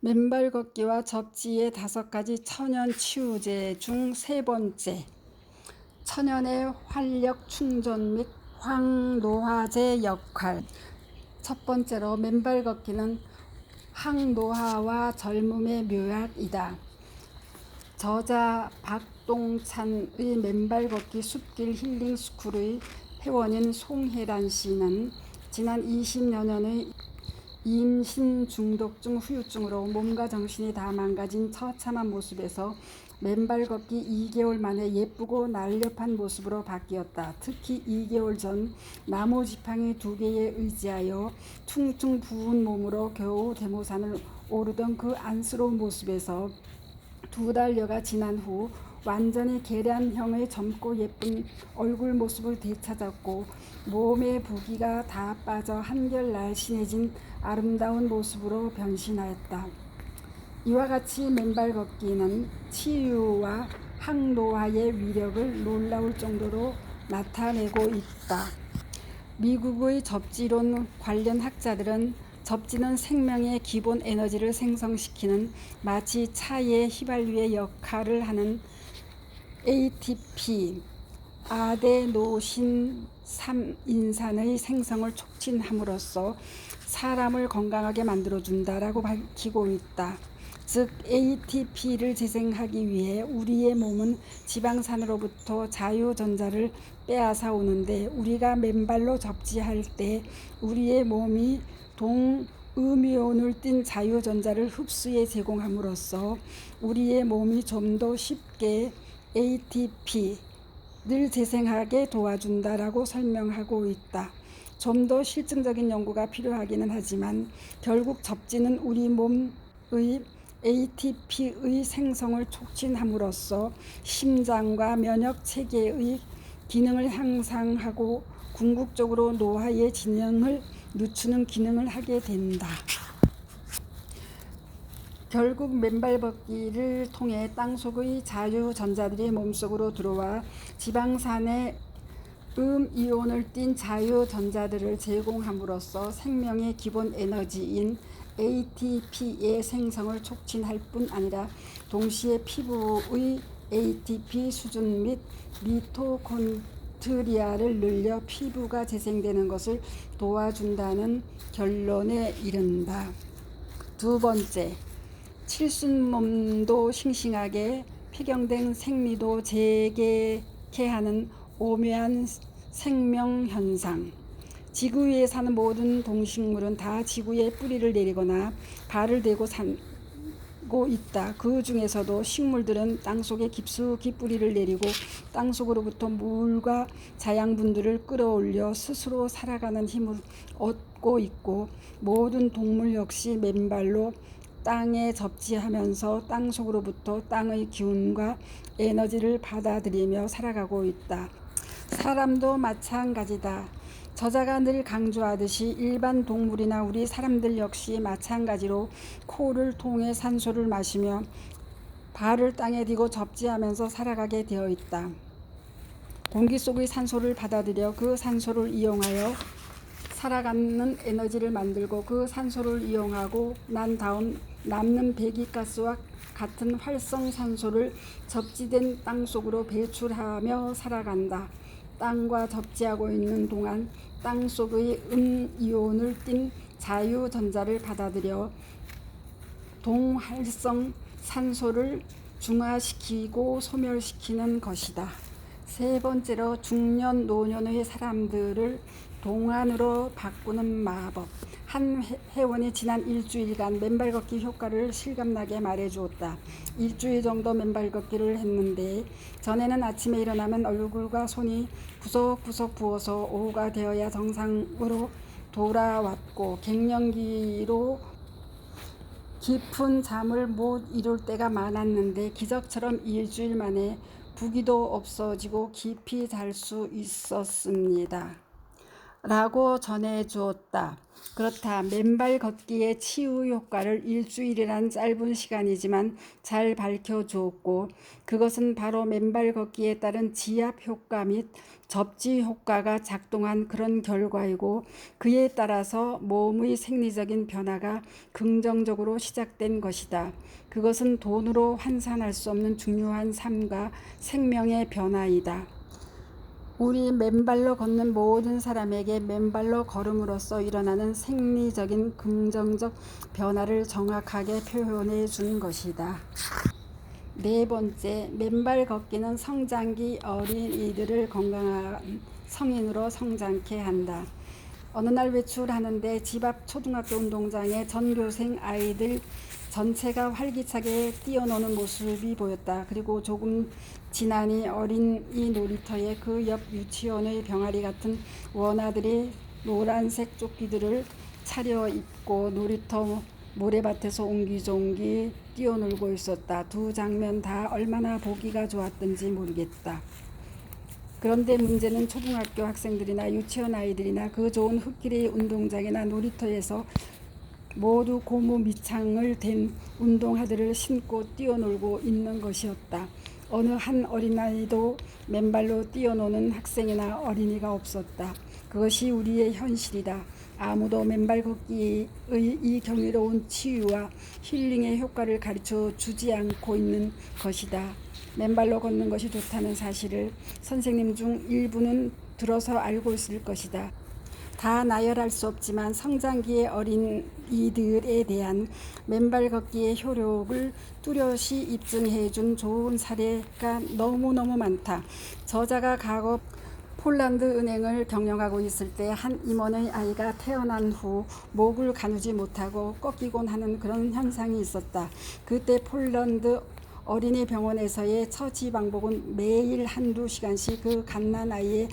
맨발 걷기와 접지의 다섯 가지 천연 치유제 중 세 번째. 천연의 활력 충전 및 황노화제 역할. 첫 번째로 맨발 걷기는 항노화와 젊음의 묘약이다. 저자 박동찬의 맨발 걷기 숲길 힐링 스쿨의 회원인 송혜란 씨는 지난 20여 년의 임신 중독증 후유증으로 몸과 정신이 다 망가진 처참한 모습에서 맨발 걷기 2개월 만에 예쁘고 날렵한 모습으로 바뀌었다. 특히 2개월 전 나무 지팡이 두 개에 의지하여 퉁퉁 부은 몸으로 겨우 대모산을 오르던 그 안쓰러운 모습에서 두 달여가 지난 후 완전히 계란형의 젊고 예쁜 얼굴 모습을 되찾았고 몸의 부기가 다 빠져 한결 날씬해진 아름다운 모습으로 변신하였다. 이와 같이 맨발 걷기는 치유와 항노화의 위력을 놀라울 정도로 나타내고 있다. 미국의 접지론 관련 학자들은 접지는 생명의 기본 에너지를 생성시키는 마치 차의 휘발유의 역할을 하는 ATP 아데노신 3인산의 생성을 촉진함으로써 사람을 건강하게 만들어준다라고 밝히고 있다. 즉 ATP를 재생하기 위해 우리의 몸은 지방산으로부터 자유전자를 빼앗아 오는데 우리가 맨발로 접지할 때 우리의 몸이 동 음이온을 띤 자유전자를 흡수해 제공함으로써 우리의 몸이 좀 더 쉽게 ATP를 재생하게 도와준다라고 설명하고 있다. 좀 더 실증적인 연구가 필요하기는 하지만 결국 접지는 우리 몸의 ATP의 생성을 촉진함으로써 심장과 면역 체계의 기능을 향상하고 궁극적으로 노화의 진행을 늦추는 기능을 하게 된다. 결국 맨발 걷기를 통해 땅속의 자유 전자들이 몸속으로 들어와 지방산의 음 이온을 띤 자유 전자들을 제공함으로써 생명의 기본 에너지인 ATP의 생성을 촉진할 뿐 아니라 동시에 피부의 ATP 수준 및 미토콘드리아를 늘려 피부가 재생되는 것을 도와준다는 결론에 이른다. 두 번째, 칠순몸도 싱싱하게 폐경된 생리도 재개케 하는 오묘한 생명 현상. 지구 위에 사는 모든 동식물은 다 지구에 뿌리를 내리거나 발을 대고 살고 있다. 그 중에서도 식물들은 땅 속에 깊숙이 뿌리를 내리고 땅 속으로부터 물과 자양분들을 끌어올려 스스로 살아가는 힘을 얻고 있고 모든 동물 역시 맨발로 땅에 접지하면서 땅 속으로부터 땅의 기운과 에너지를 받아들이며 살아가고 있다. 사람도 마찬가지다. 저자가 늘 강조하듯이 일반 동물이나 우리 사람들 역시 마찬가지로 코를 통해 산소를 마시며 발을 땅에 디고 접지하면서 살아가게 되어 있다. 공기 속의 산소를 받아들여 그 산소를 이용하여 살아가는 에너지를 만들고 그 산소를 이용하고 난 다음 남는 배기가스와 같은 활성산소를 접지된 땅 속으로 배출하며 살아간다. 땅과 접지하고 있는 동안 땅 속의 음이온을 띤 자유전자를 받아들여 동활성 산소를 중화시키고 소멸시키는 것이다. 세 번째로 중년 노년의 사람들을 동안으로 바꾸는 마법. 한 회원이 지난 일주일간 맨발 걷기 효과를 실감나게 말해 주었다. 일주일 정도 맨발 걷기를 했는데 전에는 아침에 일어나면 얼굴과 손이 구석구석 부어서 오후가 되어야 정상으로 돌아왔고 갱년기로 깊은 잠을 못 이룰 때가 많았는데 기적처럼 일주일 만에 부기도 없어지고 깊이 잘 수 있었습니다. 라고 전해 주었다. 그렇다. 맨발 걷기의 치유 효과를 일주일이란 짧은 시간이지만 잘 밝혀 주었고, 그것은 바로 맨발 걷기에 따른 지압 효과 및 접지 효과가 작동한 그런 결과이고, 그에 따라서 몸의 생리적인 변화가 긍정적으로 시작된 것이다. 그것은 돈으로 환산할 수 없는 중요한 삶과 생명의 변화이다. 우리 맨발로 걷는 모든 사람에게 맨발로 걸음으로써 일어나는 생리적인 긍정적 변화를 정확하게 표현해 준 것이다. 네 번째, 맨발 걷기는 성장기 어린이들을 건강한 성인으로 성장케 한다. 어느 날 외출하는데 집 앞 초등학교 운동장에 전교생 아이들 전체가 활기차게 뛰어노는 모습이 보였다. 그리고 조금 지나니 어린 이 놀이터에 그옆 유치원의 병아리 같은 원아들이 노란색 조끼들을 차려 입고 놀이터 모래밭에서 옹기종기 뛰어놀고 있었다. 두 장면 다 얼마나 보기가 좋았던지 모르겠다. 그런데 문제는 초등학교 학생들이나 유치원 아이들이나 그 좋은 흙길의 운동장이나 놀이터에서 모두 고무 밑창을 댄 운동화들을 신고 뛰어놀고 있는 것이었다. 어느 한 어린아이도 맨발로 뛰어노는 학생이나 어린이가 없었다. 그것이 우리의 현실이다. 아무도 맨발 걷기의 이 경이로운 치유와 힐링의 효과를 가르쳐 주지 않고 있는 것이다. 맨발로 걷는 것이 좋다는 사실을 선생님 중 일부는 들어서 알고 있을 것이다. 다 나열할 수 없지만 성장기의 어린 이들에 대한 맨발 걷기의 효력을 뚜렷이 입증해 준 좋은 사례가 너무너무 많다. 저자가 과거 폴란드 은행을 경영하고 있을 때 한 임원의 아이가 태어난 후 목을 가누지 못하고 꺾이곤 하는 그런 현상이 있었다. 그때 폴란드 어린이 병원에서의 처치 방법은 매일 한두 시간씩 그 갓난 아이의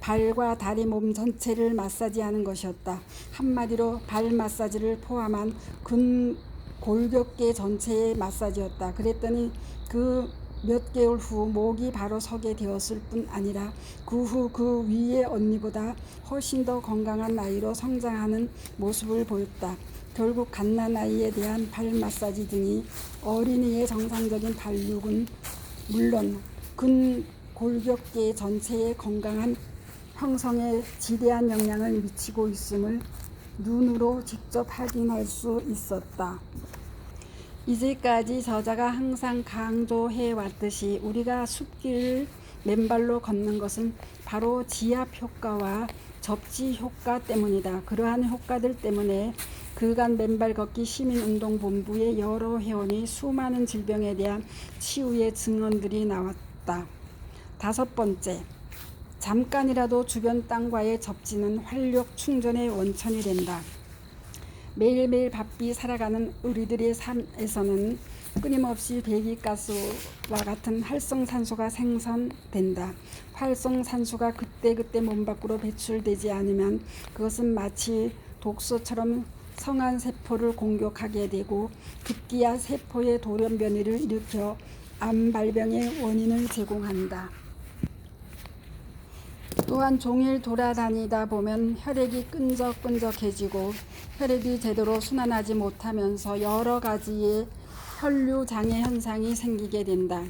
발과 다리 몸 전체를 마사지하는 것이었다. 한마디로 발 마사지를 포함한 근 골격계 전체의 마사지였다. 그랬더니 그 몇 개월 후 목이 바로 서게 되었을 뿐 아니라 그 후그 위의 언니보다 훨씬 더 건강한 나이로 성장하는 모습을 보였다. 결국 갓난아이에 대한 발 마사지 등이 어린이의 정상적인 발육은 물론 근 골격계 전체의 건강한 형성에 지대한 영향을 미치고 있음을 눈으로 직접 확인할 수 있었다. 이제까지 저자가 항상 강조해 왔듯이 우리가 숲길을 맨발로 걷는 것은 바로 지압 효과와 접지 효과 때문이다. 그러한 효과들 때문에 그간 맨발 걷기 시민운동본부의 여러 회원이 수많은 질병에 대한 치유의 증언들이 나왔다. 다섯 번째, 잠깐이라도 주변 땅과의 접지는 활력 충전의 원천이 된다. 매일매일 바삐 살아가는 우리들의 삶에서는 끊임없이 배기가스와 같은 활성산소가 생성된다. 활성산소가 그때그때 몸 밖으로 배출되지 않으면 그것은 마치 독소처럼 성한 세포를 공격하게 되고 급기야 세포의 돌연 변이를 일으켜 암 발병의 원인을 제공한다. 또한 종일 돌아다니다 보면 혈액이 끈적끈적해지고 혈액이 제대로 순환하지 못하면서 여러 가지의 혈류 장애 현상이 생기게 된다.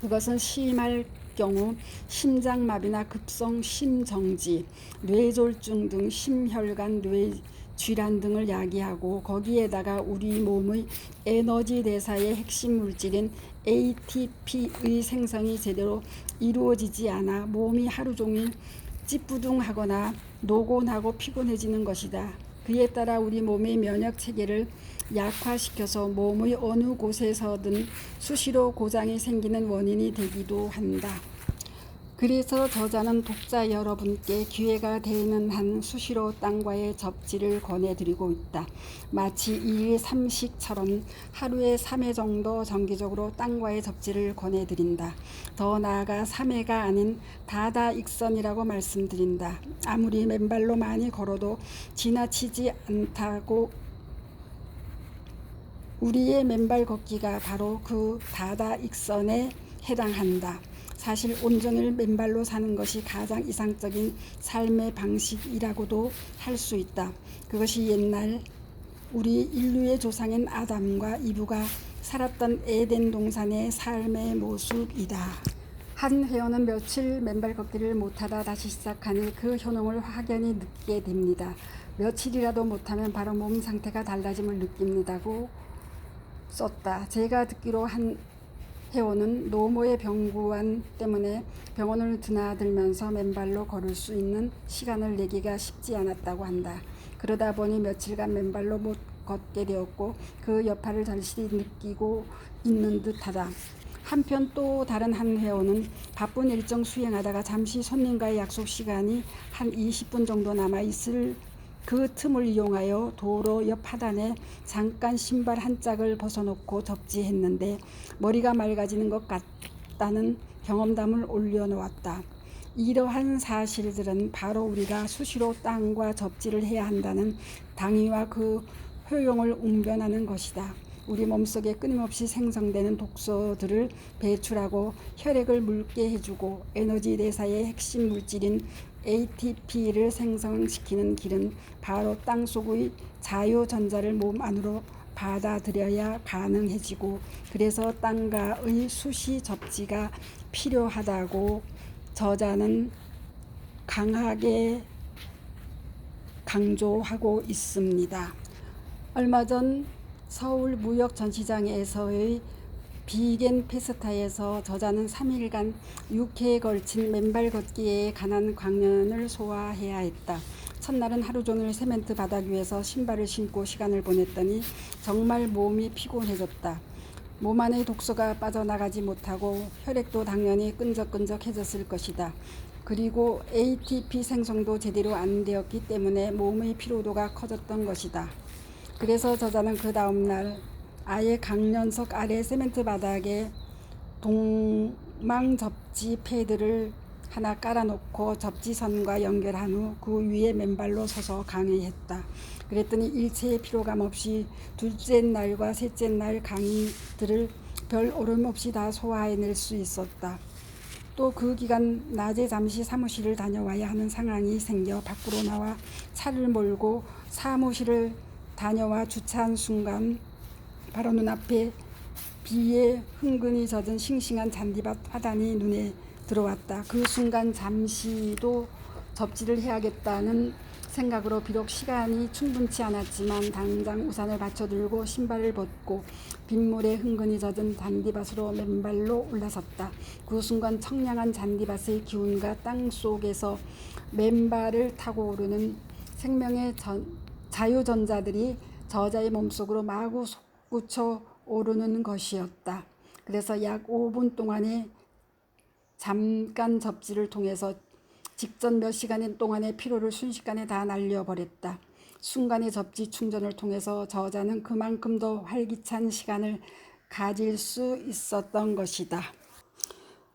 그것은 심할 경우 심장마비나 급성 심정지, 뇌졸중 등 심혈관 뇌 질환 등을 야기하고 거기에다가 우리 몸의 에너지 대사의 핵심 물질인 ATP의 생성이 제대로 이루어지지 않아 몸이 하루 종일 찌뿌둥하거나 노곤하고 피곤해지는 것이다. 그에 따라 우리 몸의 면역 체계를 약화시켜서 몸의 어느 곳에서든 수시로 고장이 생기는 원인이 되기도 한다. 그래서 저자는 독자 여러분께 기회가 되는 한 수시로 땅과의 접지를 권해드리고 있다. 마치 이일 삼식처럼 하루에 3회 정도 정기적으로 땅과의 접지를 권해드린다. 더 나아가 3회가 아닌 다다익선이라고 말씀드린다. 아무리 맨발로 많이 걸어도 지나치지 않다고 우리의 맨발 걷기가 바로 그 다다익선에 해당한다. 사실 온종일 맨발로 사는 것이 가장 이상적인 삶의 방식이라고도 할 수 있다. 그것이 옛날 우리 인류의 조상인 아담과 이브가 살았던 에덴 동산의 삶의 모습이다. 한 회원은 며칠 맨발 걷기를 못하다 다시 시작하니 그 효능을 확연히 느끼게 됩니다. 며칠이라도 못하면 바로 몸 상태가 달라짐을 느낍니다고 썼다. 제가 듣기로 한 회원은 노모의 병구안 때문에 병원을 드나들면서 맨발로 걸을 수 있는 시간을 내기가 쉽지 않았다고 한다. 그러다 보니 며칠간 맨발로 못 걷게 되었고 그 여파를 절실히 느끼고 있는 듯하다. 한편 또 다른 한 회원은 바쁜 일정 수행하다가 잠시 손님과의 약속 시간이 한 20분 정도 남아 있을 그 틈을 이용하여 도로 옆 하단에 잠깐 신발 한 짝을 벗어놓고 접지했는데 머리가 맑아지는 것 같다는 경험담을 올려놓았다. 이러한 사실들은 바로 우리가 수시로 땅과 접지를 해야 한다는 당위와 그 효용을 웅변하는 것이다. 우리 몸속에 끊임없이 생성되는 독소들을 배출하고 혈액을 묽게 해주고 에너지 대사의 핵심 물질인 ATP를 생성시키는 길은 바로 땅 속의 자유전자를 몸 안으로 받아들여야 가능해지고 그래서 땅과의 수시 접지가 필요하다고 저자는 강하게 강조하고 있습니다. 얼마 전 서울 무역 전시장에서의 비겐 페스타에서 저자는 3일간 6회에 걸친 맨발 걷기에 관한 강연을 소화해야 했다. 첫날은 하루 종일 세멘트 바닥 위에서 신발을 신고 시간을 보냈더니 정말 몸이 피곤해졌다. 몸 안의 독소가 빠져나가지 못하고 혈액도 당연히 끈적끈적해졌을 것이다. 그리고 ATP 생성도 제대로 안 되었기 때문에 몸의 피로도가 커졌던 것이다. 그래서 저자는 그 다음날 아예 강연석 아래 세멘트 바닥에 동망 접지 패드를 하나 깔아놓고 접지선과 연결한 후 그 위에 맨발로 서서 강의했다. 그랬더니 일체의 피로감 없이 둘째 날과 셋째 날 강의들을 별 오름 없이 다 소화해낼 수 있었다. 또 그 기간 낮에 잠시 사무실을 다녀와야 하는 상황이 생겨 밖으로 나와 차를 몰고 사무실을 다녀와 주차한 순간 바로 눈앞에 비에 흥건히 젖은 싱싱한 잔디밭 화단이 눈에 들어왔다. 그 순간 잠시도 접지를 해야겠다는 생각으로 비록 시간이 충분치 않았지만 당장 우산을 받쳐들고 신발을 벗고 빗물에 흥건히 젖은 잔디밭으로 맨발로 올라섰다. 그 순간 청량한 잔디밭의 기운과 땅 속에서 맨발을 타고 오르는 생명의 전, 자유전자들이 저자의 몸속으로 마구 솟구쳐 오르는 것이었다. 그래서 약 5분 동안의 잠깐 접지를 통해서 직전 몇 시간 동안의 피로를 순식간에 다 날려버렸다. 순간의 접지 충전을 통해서 저자는 그만큼 더 활기찬 시간을 가질 수 있었던 것이다.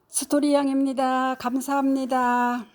스토리양입니다. 감사합니다.